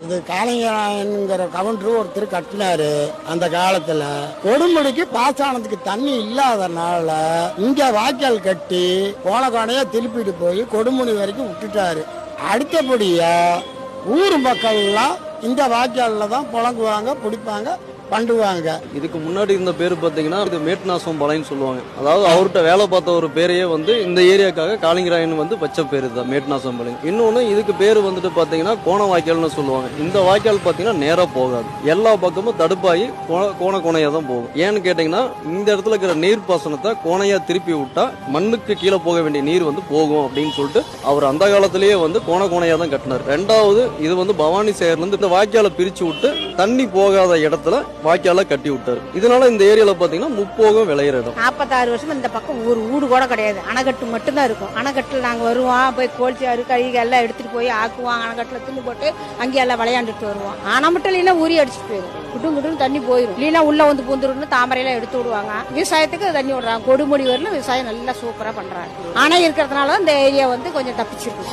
இது காளிங்கராயன்ங்கிற கவுண்டர் ஒருத்தர் கட்டினாரு அந்த காலத்துல. கொடுமுடிக்கு பாசனத்துக்கு தண்ணி இல்லாதனால இங்க வாய்க்கால் கட்டி கோண கோணையா திருப்பிட்டு போய் கொடுமுடி வரைக்கும் விட்டுட்டாரு. அடுத்தபடியா ஊர் மக்கள்லாம் இந்த வாய்க்காலில் தான் புழங்குவாங்க பிடிப்பாங்க பண்ணுவாங்க இதுக்கு முன்னாடி இருந்த பேர் பார்த்தீங்கன்னா இது மேட்நாசம் பாளையம்னு சொல்லுவாங்க. அதாவது அவர்கிட்ட வேலை பார்த்த ஒரு பேரையே வந்து இந்த ஏரியாக்காக காளிங்கராயன் வந்து வச்ச பேர் தான் மேட்நாசம் பாளையம். இன்னொன்று இதுக்கு பேர் வந்துட்டு பார்த்தீங்கன்னா கோண வாய்க்கால்னு சொல்லுவாங்க. இந்த வாய்க்கால் பார்த்தீங்கன்னா நேராக போகாது. எல்லா பக்கமும் தடுப்பாகி கோண- கோண கோணையாக தான் போகும். ஏன்னு கேட்டிங்கன்னா இந்த இடத்துல இருக்கிற நீர் பாசனத்தை கோணையாக திருப்பி விட்டா மண்ணுக்கு கீழே போக வேண்டிய நீர் வந்து போகும் அப்படின்னு சொல்லிட்டு அவர் அந்த காலத்திலேயே வந்து கோண கோணையாக தான் கட்டினார். ரெண்டாவது இது வந்து பவானி சேகர்லேருந்து இந்த வாய்க்காலை பிரித்து விட்டு தண்ணி போகாத இடத்துல வாய்க்கால கட்டி விட்டாரு. இதனால இந்த ஏரியால பாத்தீங்கன்னா முப்போகம் விளையிற இடம். நாற்பத்தாறு வருஷம் இந்த பக்கம் ஒரு ஊடு கூட கிடையாது. அணைக்கட்டு மட்டும்தான் இருக்கும். அணைக்கட்டுல நாங்கள் வருவோம் போய் கோழிச்சாறு கழுகு எல்லாம் எடுத்துட்டு போய் ஆக்குவோம் அணைக்கட்டில் துண்டு போட்டு அங்கே எல்லாம் விளையாண்டுட்டு வருவோம். ஆனா மட்டும் இல்லைன்னா ஊறி அடிச்சுட்டு போயிடும் குட்டும் குட்டும் தண்ணி போயிடும் இல்லைன்னா உள்ள வந்து பூந்துருன்னு தாமரையெல்லாம் எடுத்து விடுவாங்க. விவசாயத்துக்கு தண்ணி விடுறாங்க. கொடுமுடி வரலும் விவசாயம் நல்லா சூப்பராக பண்றாங்க. அணை இருக்கிறதுனால இந்த ஏரியா வந்து கொஞ்சம் தப்பிச்சிருக்கு.